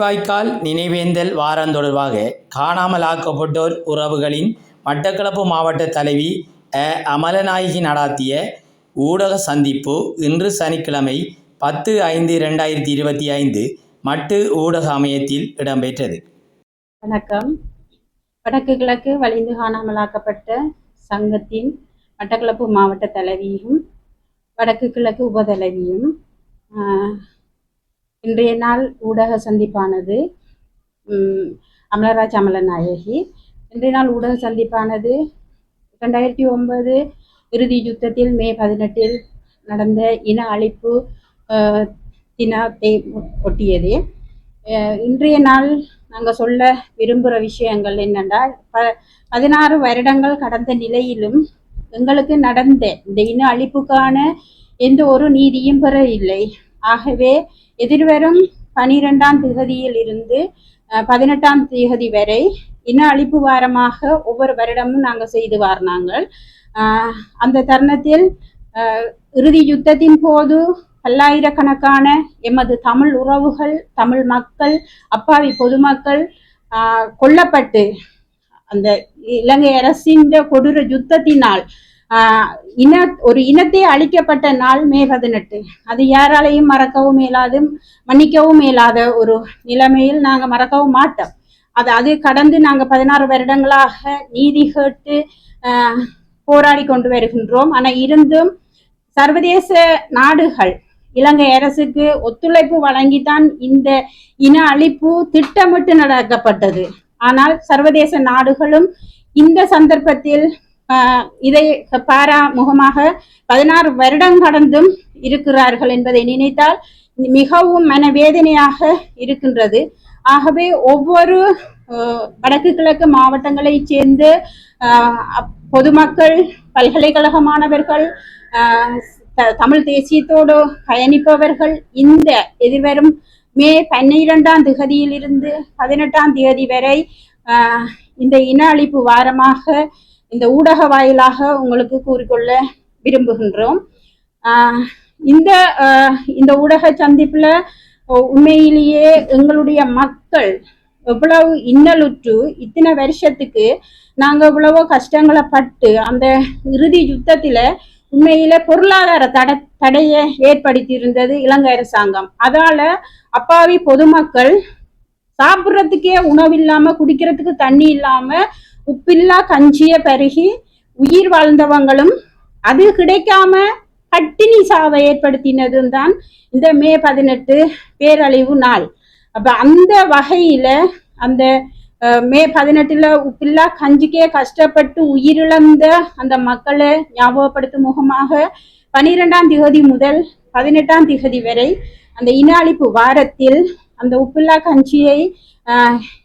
முள்ளிவாய்க்கால் நினைவேந்தல் வாரம் தொடர்பாக காணாமல் ஆக்கப்பட்டோர் உறவுகளின் மட்டக்களப்பு மாவட்ட தலைவி அ. அமலநாயகி நடாத்திய ஊடக சந்திப்பு இன்று சனிக்கிழமை பத்து ஐந்து ரெண்டாயிரத்தி இருபத்தி ஐந்து மட்டு ஊடக அமையத்தில் இடம்பெற்றது. வணக்கம். வடக்கு கிழக்கு வலிந்து காணாமலாக்கப்பட்ட சங்கத்தின் மட்டக்களப்பு மாவட்ட தலைவியும் வடக்கு கிழக்கு உபதலைவியும் ஆஹ், இன்றைய நாள் ஊடக சந்திப்பானது அமலராஜ் அமலநாயகி இன்றைய நாள் ஊடக சந்திப்பானது ரெண்டாயிரத்தி ஒன்பது இறுதி யுத்தத்தில் மே பதினெட்டில் நடந்த இன அழிப்பு தினத்தை ஒட்டியது. இன்றைய நாள் நாங்கள் சொல்ல விரும்புகிற விஷயங்கள் என்னென்றால் ப பதினாறு வருடங்கள் கடந்த நிலையிலும் எங்களுக்கு நடந்த இந்த இன அழிப்புக்கான எந்த ஒரு நீதியும் பெற இல்லை. ஆகவே எதிர்வரும் பனிரெண்டாம் திகதியில் இருந்து அஹ், பதினெட்டாம் திகதி வரை இன அழிப்பு வாரமாக ஒவ்வொரு வருடமும் நாங்கள் செய்து வாரினாங்கள் ஆஹ், அந்த தருணத்தில் அஹ், இறுதி யுத்தத்தின் போது பல்லாயிரக்கணக்கான எமது தமிழ் உறவுகள் தமிழ் மக்கள் அப்பாவி பொதுமக்கள் ஆஹ், கொல்லப்பட்டு அந்த இலங்கை அரசின் கொடூர யுத்தத்தினால் இன ஒரு இனத்தை அழிக்கப்பட்ட நாள் மே பதினெட்டு. அது யாராலையும் மறக்கவும் இயலாது மன்னிக்கவும் இயலாத ஒரு நிலைமையில் நாங்கள் மறக்கவும் மாட்டோம். அது அது கடந்து நாங்கள் பதினாறு வருடங்களாக நீதி கேட்டு ஆஹ், போராடி கொண்டு வருகின்றோம். ஆனால் இருந்தும் சர்வதேச நாடுகள் இலங்கை அரசுக்கு ஒத்துழைப்பு வழங்கித்தான் இந்த இன அழிப்பு திட்டமிட்டு நடக்கப்பட்டது. ஆனால் சர்வதேச நாடுகளும் இந்த சந்தர்ப்பத்தில் ஆஹ், இதை பாராமுகமாக பதினாறு வருடம் கடந்தும் இருக்கிறார்கள் என்பதை நினைத்தால் மிகவும் மனவேதனையாக இருக்கின்றது. ஆகவே ஒவ்வொரு வடக்கு கிழக்கு மாவட்டங்களைச் சேர்ந்து ஆஹ், பொதுமக்கள் பல்கலைக்கழக மாணவர்கள் ஆஹ், தமிழ் தேசியத்தோடு பயணிப்பவர்கள் இந்த எதிர்வரும் மே பன்னிரெண்டாம் திகதியிலிருந்து பதினெட்டாம் தேதி வரை ஆஹ், இந்த இன அழிப்பு வாரமாக இந்த ஊடக வாயிலாக உங்களுக்கு கூறிக்கொள்ள விரும்புகின்றோம். ஆஹ், இந்த ஆஹ், இந்த ஊடக சந்திப்புல உண்மையிலேயே எங்களுடைய மக்கள் எவ்வளவு இன்னலுற்று இத்தனை வருஷத்துக்கு நாங்க எவ்வளவோ கஷ்டங்களை பட்டு அந்த இறுதி யுத்தத்துல உண்மையில பொருளாதார தட தடையை ஏற்படுத்தி இருந்தது இலங்கை அரசாங்கம். அதால அப்பாவி பொதுமக்கள் சாப்பிட்றதுக்கே உணவு இல்லாம குடிக்கிறதுக்கு தண்ணி இல்லாம உப்பில்லா கஞ்சிய பருகி உயிர் வாழ்ந்தவங்களும் அது கிடைக்காம பட்டினி சாவை ஏற்படுத்தினதும் தான் இந்த மே பதினெட்டு பேரழிவு நாள். அப்ப அந்த வகையில அந்த மே பதினெட்டுல உப்பில்லா கஞ்சிக்கே கஷ்டப்பட்டு உயிரிழந்த அந்த மக்களை ஞாபகப்படுத்தும் முகமாக பனிரெண்டாம் திகதி முதல் பதினெட்டாம் திகதி வரை அந்த இன அழிப்பு வாரத்தில் அந்த உப்பில்லா கஞ்சியை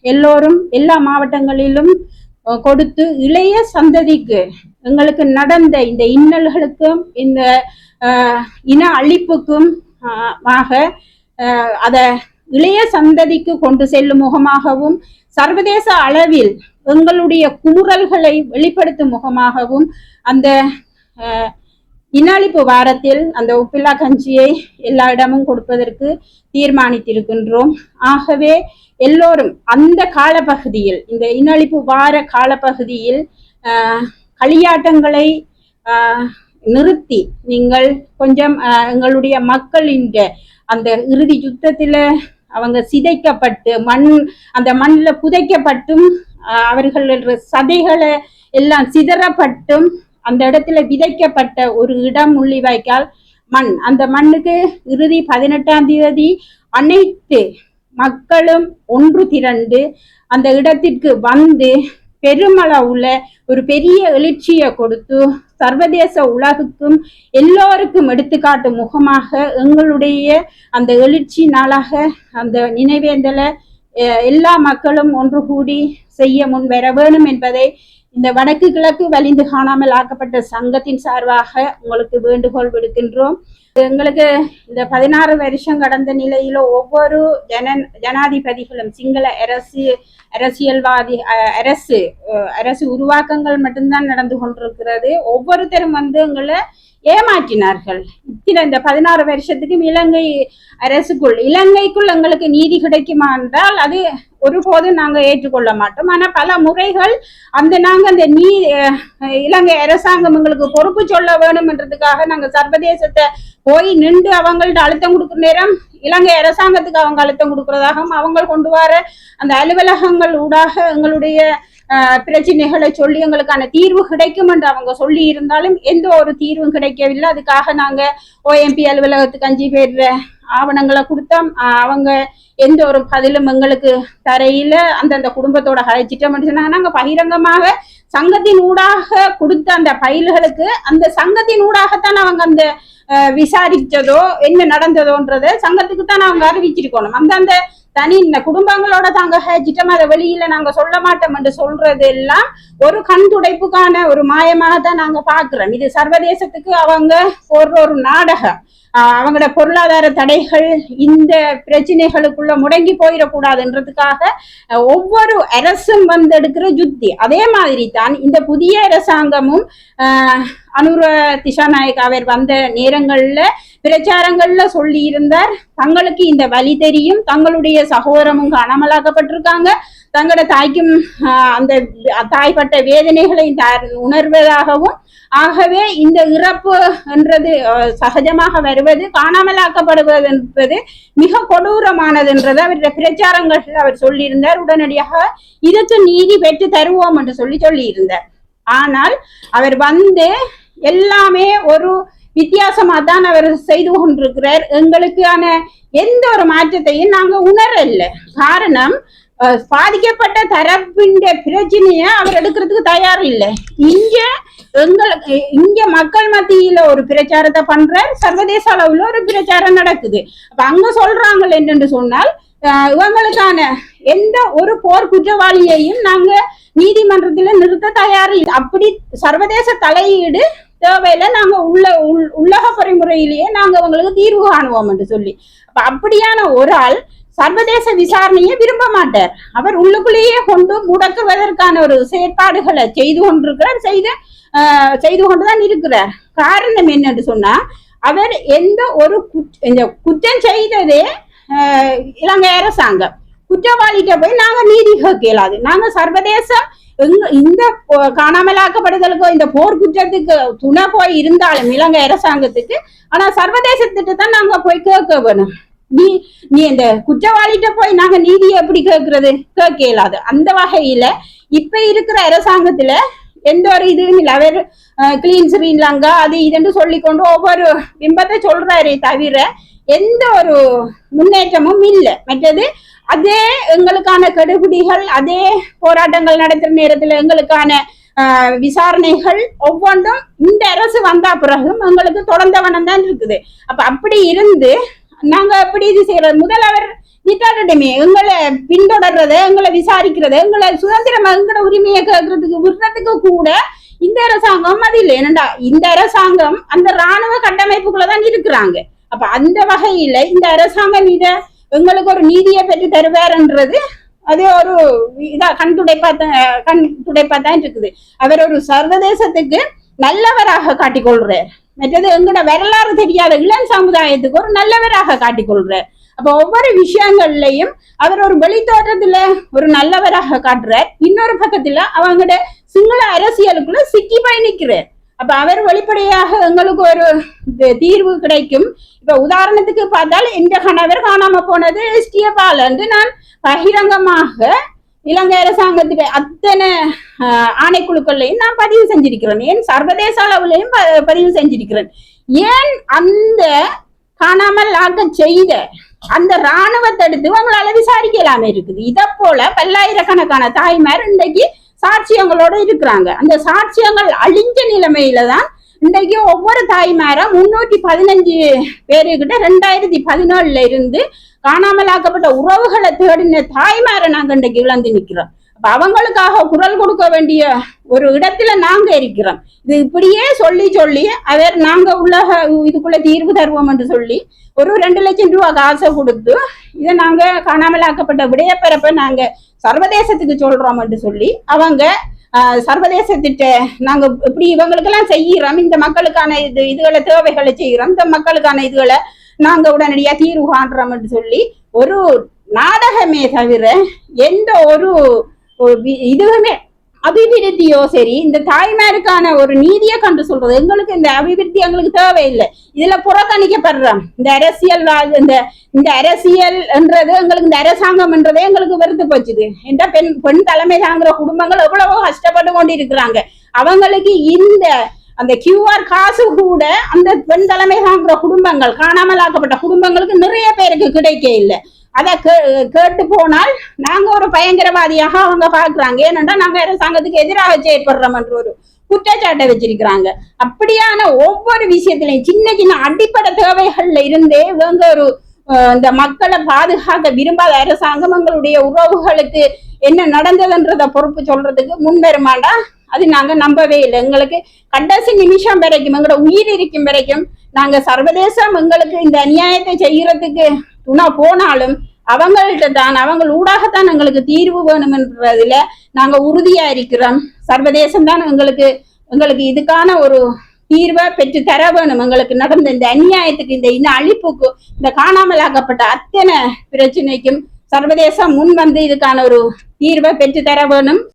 எல்லோரும் எல்லா மாவட்டங்களிலும் கொடுத்து இளைய சந்ததிக்கு எங்களுக்கு நடந்த இந்த இன்னல்களுக்கும் இந்த இன அழிப்புக்கும் ஆக அதை இளைய சந்ததிக்கு கொண்டு செல்லும் முகமாகவும் சர்வதேச அளவில் எங்களுடைய குமுறல்களை வெளிப்படுத்தும் முகமாகவும் அந்த ஆஹ், வாரத்தில் அந்த உப்பில்லா கஞ்சியை எல்லா இடமும் கொடுப்பதற்கு தீர்மானித்திருக்கின்றோம். ஆகவே எல்லோரும் அந்த காலப்பகுதியில் இந்த இனழிப்பு வார காலப்பகுதியில் ஆஹ், களியாட்டங்களை ஆஹ், நிறுத்தி நீங்கள் கொஞ்சம் ஆஹ், எங்களுடைய மக்களின் அந்த இறுதி யுத்தத்துல அவங்க சிதைக்கப்பட்டு மண் அந்த மண்ணில் புதைக்கப்பட்டும் ஆஹ், அவர்கள் சதைகளை எல்லாம் சிதறப்பட்டும் அந்த இடத்துல விதைக்கப்பட்ட ஒரு இடம் முள்ளிவாய்க்கால் மண். அந்த மண்ணுக்கு இறுதி பதினெட்டாம் தேதி அனைத்து மக்களும் ஒன்று திரண்டு அந்த இடத்திற்கு வந்து பெருமளவுல ஒரு பெரிய எழுச்சியை கொடுத்து சர்வதேச உலகுக்கும் எல்லோருக்கும் எடுத்துக்காட்டும் முகமாக எங்களுடைய அந்த எழுச்சி நாளாக அந்த நினைவேந்தலை எல்லா மக்களும் ஒன்று கூடி செய்ய முன் வர வேணும் என்பதை இந்த வடக்கு கிழக்கு வலிந்து காணாமல் ஆக்கப்பட்ட சங்கத்தின் சார்பாக உங்களுக்கு வேண்டுகோள் விடுக்கின்றோம். எங்களுக்கு இந்த பதினாறு வருஷம் கடந்த நிலையில ஒவ்வொரு ஜன ஜனாதிபதிகளும் சிங்கள அரசு அரசியல்வாதி அஹ், அரசு அரசு உருவாக்கங்கள் மட்டும்தான் நடந்து கொண்டிருக்கிறது. ஒவ்வொருத்தரும் வந்து எங்களை ஏமாற்றினார்கள். இத்தனை இந்த பதினாறு வருஷத்துக்கும் இலங்கை அரசுக்குள் இலங்கைக்குள் எங்களுக்கு நீதி கிடைக்குமா என்றால் அது ஒருபோதும் நாங்கள் ஏற்றுக்கொள்ள மாட்டோம். ஆனால் பல முறைகள் அந்த நாங்க அந்த நீ அஹ், இலங்கை அரசாங்கம் எங்களுக்கு பொறுப்பு சொல்ல வேணும்ன்றதுக்காக நாங்க சர்வதேசத்தை போய் நின்று அவங்கள்ட்ட அழுத்தம் கொடுக்குற நேரம் இலங்கை அரசாங்கத்துக்கு அவங்க அழுத்தம் கொடுக்கறதாகவும் அவங்க கொண்டு வர அந்த அலுவலகங்கள் ஊடாக எங்களுடைய பிரச்சனைகளை சொல்லி எங்களுக்கான தீர்வு கிடைக்கும் என்று அவங்க சொல்லி இருந்தாலும் எந்த ஒரு தீர்வும் கிடைக்கவில்லை. அதுக்காக நாங்க ஓஎம்பி அலுவலகத்துக்கு அஞ்சு பேர் ஆவணங்களை கொடுத்தோம். அவங்க எந்த ஒரு பதிலும் எங்களுக்கு தரையில அந்தந்த குடும்பத்தோட கழிச்சிட்டோம் சொன்னாங்க. நாங்க பகிரங்கமாக சங்கத்தின் ஊடாக கொடுத்த அந்த பயில்களுக்கு அந்த சங்கத்தின் ஊடாகத்தான் அவங்க அந்த விசாரித்ததோ விசாரிச்சதோ என்ன நடந்ததோன்றத சங்கத்துக்கு தான் அவங்க அறிவிச்சிருக்கணும். அந்த அந்த தனி இந்த குடும்பங்களோட தாங்க ஹேச்சிட்டம் அதை வெளியில நாங்க சொல்ல மாட்டோம் என்று சொல்றது எல்லாம் ஒரு கண் துடைப்புக்கான ஒரு மாயமாக தான் நாங்க பாக்குறோம் இது சர்வதேசத்துக்கு அவங்க போடுற ஒரு நாடகம். அவங்களோட பொருளாதார தடைகள் இந்த பிரச்சனைகளுக்குள்ள முடங்கி போயிடக்கூடாதுன்றதுக்காக ஒவ்வொரு அரசும் வந்து எடுக்கிற யுத்தி. அதே மாதிரி தான் இந்த புதிய அரசாங்கமும் அனுர திசாநாயக் அவர் வந்த நேரங்கள்ல பிரச்சாரங்கள்ல சொல்லி இருந்தார் தங்களுக்கு இந்த வழி தெரியும் தங்களுடைய சகோதரமும் காணாமலாக்கப்பட்டிருக்காங்க தங்களோட தாய்க்கும் அந்த தாய்ப்பட்ட வேதனைகளை உணர்வதாகவும் ஆகவே இந்த இறப்பு என்றது சகஜமாக வருவது காணாமலாக்கப்படுவது என்பது மிக கொடூரமானது என்றது அவருடைய பிரச்சாரங்கள் அவர் சொல்லியிருந்தார். உடனடியாக இதற்கு நீதி பெற்று தருவோம் என்று சொல்லி சொல்லியிருந்தார். ஆனால் அவர் வந்து எல்லாமே ஒரு வித்தியாசமா தான் அவர் செய்து கொண்டிருக்கிறார். எங்களுக்கான எந்த ஒரு மாற்றத்தையும் நாங்க உணரல. காரணம் பாதிக்கப்பட்ட தரப்பின் பிரச்சனைய அவர் எடுக்கிறதுக்கு தயார் இல்லை. இங்க எங்களுக்கு இங்க மக்கள் மத்தியில ஒரு பிரச்சாரத்தை பண்றார். சர்வதேச அளவுல ஒரு பிரச்சாரம் நடக்குது. அப்ப அங்க சொல்றாங்க என்னென்று சொன்னால் இவங்களுக்கான எந்த ஒரு போர் குற்றவாளியையும் நாங்க நீதிமன்றத்துல நிறுத்த தயார் இல்லை. அப்படி சர்வதேச தலையீடு தேவையில நாங்க உள்ள உள்- உள்ளக பொறிமுறையிலேயே நாங்க அவங்களுக்கு தீர்வு காணுவோம் என்று சொல்லி. அப்ப அப்படியான ஒரு ஆள் சர்வதேச விசாரணையை விரும்ப மாட்டார். அவர் உள்ளுக்குள்ளேயே கொண்டு முடக்குவதற்கான ஒரு செயற்பாடுகளை செய்து கொண்டிருக்கிறார் செய்து ஆஹ், செய்து கொண்டுதான் இருக்கிறார். காரணம் என்னன்னு சொன்னா அவர் எந்த ஒரு இந்த குற்றம் செய்ததே ஆஹ், இலங்கை அரசாங்கம். குற்றவாளிகிட்ட போய் நாங்க நீதி கேளாது நாங்க சர்வதேச இந்த காணாமலாக்கப்படுதலுக்கோ இந்த போர் குற்றத்துக்கு துணை போய் இருந்தாலும் இலங்கை அரசாங்கத்துக்கு ஆனா சர்வதேசத்திட்ட தான் நாங்க போய் கேட்க வேணும். நீ நீ இந்த குற்றவாளிகிட்ட போய் நாங்க நீதியை எப்படி கேட்கறது? கேட்க இயலாது. அந்த வகையில இப்ப இருக்கிற அரசாங்கத்துல எந்த ஒரு இதுவும் இல்லை. அவர் கிளீன் ஸ்ரீலங்கா அது இதுன்னு சொல்லிக்கொண்டு ஒவ்வொரு பிம்பத்தை சொல்றாரே தவிர எந்த ஒரு முன்னேற்றமும் இல்லை. மற்றது அதே எங்களுக்கான கெடுபிடிகள் அதே போராட்டங்கள் நடத்துற நேரத்துல எங்களுக்கான விசாரணைகள் ஒவ்வொன்றும் இந்த அரசு வந்தா பிறகும் எங்களுக்கு தொடர்ந்தவனம் தான் இருக்குது. அப்ப அப்படி இருந்து நாங்க எப்படி இது செய்யறது? முதல் அவர் நிட்டாட்டமே எங்களை பின்தொடர்றத எங்களை விசாரிக்கிறது எங்களை சுதந்திரம் எங்களோட உரிமையை கேட்கறதுக்கு விடுறதுக்கு கூட இந்த அரசாங்கம் அது இல்லை. என்னடா இந்த அரசாங்கம் அந்த ராணுவ கட்டமைப்புக்குள்ள தான் இருக்கிறாங்க. அப்ப அந்த வகையில இந்த அரசாங்கம் இத எங்களுக்கு ஒரு நீதியை பெற்று தருவார்ன்றது அது ஒரு இதா கண் துடைப்பா கண் துடைப்பா தான் இருக்குது. அவர் ஒரு சர்வதேசத்துக்கு நல்லவராக காட்டிக்கொள்றார் மற்றது எங்களோட வரலாறு தெரியாத இளம் சமுதாயத்துக்கு ஒரு நல்லவராக காட்டிக்கொள்றார் அப்ப ஒவ்வொரு விஷயங்கள்லயும் அவர் ஒரு வெளித்தோற்றத்துல ஒரு நல்லவராக காட்டுறார். இன்னொரு பக்கத்துல அவங்களோட சிங்கள அரசியலுக்குள்ள சிக்கி பயணிக்கிறார் அப்ப அவர் வெளிப்படையாக எங்களுக்கு ஒரு தீர்வு கிடைக்கும். இப்ப உதாரணத்துக்கு பார்த்தால் இந்த கணவர் காணாம போனது எஸ்டிஎஃப் என்று நான் பகிரங்கமாக இலங்கை அரசாங்கத்துக்கு அத்தனை ஆஹ், ஆணைக்குழுக்கள்லையும் நான் பதிவு செஞ்சிருக்கிறேன். ஏன் சர்வதேச அளவுலையும் ப- பதிவு செஞ்சிருக்கிறேன். ஏன் அந்த காணாமல் ஆக்க செய்த அந்த ராணுவத்தை எடுத்து அவங்களால விசாரிக்கலாமே இருக்குது? இதை போல பல்லாயிரக்கணக்கான தாய்மார் இன்றைக்கு சாட்சியங்களோட இருக்கிறாங்க. அந்த சாட்சியங்கள் அழிஞ்ச நிலைமையில தான் இன்றைக்கு ஒவ்வொரு தாய்மாரும் முன்னூற்றி பதினஞ்சு பேருக்கிட்ட ரெண்டாயிரத்தி பதினேழுல இருந்து காணாமலாக்கப்பட்ட உறவுகளை தேடின தாய்மாரை நாங்க இன்றைக்கு இழந்து நிக்கிறோம். அப்ப அவங்களுக்காக குரல் கொடுக்க வேண்டிய ஒரு இடத்துல நாங்க இருக்கிறோம். இது இப்படியே சொல்லி சொல்லி அவர் நாங்க உள்ள இதுக்குள்ள தீர்வு தருவோம் என்று சொல்லி ஒரு ரெண்டு லட்சம் ரூபாய் காசை கொடுத்து இதை நாங்க காணாமலாக்கப்பட்ட விடையப்பரப்ப நாங்க சர்வதேசத்துக்கு சொல்றோம் என்று சொல்லி அவங்க சர்வதேச திட்ட நாங்க இப்படி இவங்களுக்கெல்லாம் செய்யறோம். இந்த மக்களுக்கான இது இதுகளை தேவைகளை செய்யறோம். இந்த மக்களுக்கான இதுகளை நாங்க உடனடியா தீர்வு காண்றோம் சொல்லி ஒரு நாடகமே தவிர எந்த ஒரு இதுவுமே அபிவிருத்தியோ சரி இந்த தாய்மாருக்கான ஒரு நீதியை கண்டு சொல்றது. எங்களுக்கு இந்த அபிவிருத்தி எங்களுக்கு தேவையில்லை. இதுல புறக்கணிக்கப்படுறோம் இந்த அரசியல் இந்த இந்த அரசியல் என்றது எங்களுக்கு இந்த அரசாங்கம் என்றதே எங்களுக்கு வெறுத்து போச்சுது. என்ற பெண் பெண் தலைமை தாங்குற குடும்பங்கள் எவ்வளவோ கஷ்டப்பட்டு கொண்டு இருக்கிறாங்க அவங்களுக்கு இந்த அந்த கியூஆர் காசு கூட அந்த பெண் தலைமை தாங்குற குடும்பங்கள் காணாமலாக்கப்பட்ட குடும்பங்களுக்கு நிறைய பேருக்கு கிடைக்க இல்லை. அதை கே- கேட்டு போனால் நாங்க ஒரு பயங்கரவாதியாக அவங்க பாக்குறாங்க ஏனென்றா நாங்க அரசாங்கத்துக்கு எதிராக செயற்படுறோம் என்ற ஒரு குற்றச்சாட்டை வச்சிருக்கிறாங்க. அப்படியான ஒவ்வொரு விஷயத்திலையும் சின்ன சின்ன அடிப்படை தேவைகள்ல இருந்தே இவங்க ஒரு அஹ், இந்த மக்களை பாதுகாக்க விரும்பாத அரசாங்கம் எங்களுடைய உறவுகளுக்கு என்ன நடந்ததுன்றத பொறுப்பு சொல்றதுக்கு முன் வருமாண்டா அது நாங்க நம்பவே இல்லை. எங்களுக்கு கடைசி நிமிஷம் வரைக்கும் எங்களோட உயிர் இருக்கும் வரைக்கும் நாங்க சர்வதேசம் எங்களுக்கு இந்த அநியாயத்தை செய்யறதுக்கு துணை போனாலும் அவங்கள்ட்ட தான் அவங்க ஊடாகத்தான் எங்களுக்கு தீர்வு வேணும்ன்றதுல நாங்க உறுதியா இருக்கிறோம். சர்வதேசம் தான் எங்களுக்கு எங்களுக்கு இதுக்கான ஒரு தீர்வை பெற்று தர வேணும். எங்களுக்கு நடந்த இந்த அநியாயத்துக்கு இந்த இன அழிப்புக்கு இந்த காணாமலாக்கப்பட்ட அத்தனை பிரச்சனைக்கும் சர்வதேசம் முன் வந்து இதுக்கான ஒரு தீர்வை பெற்று தர வேணும்.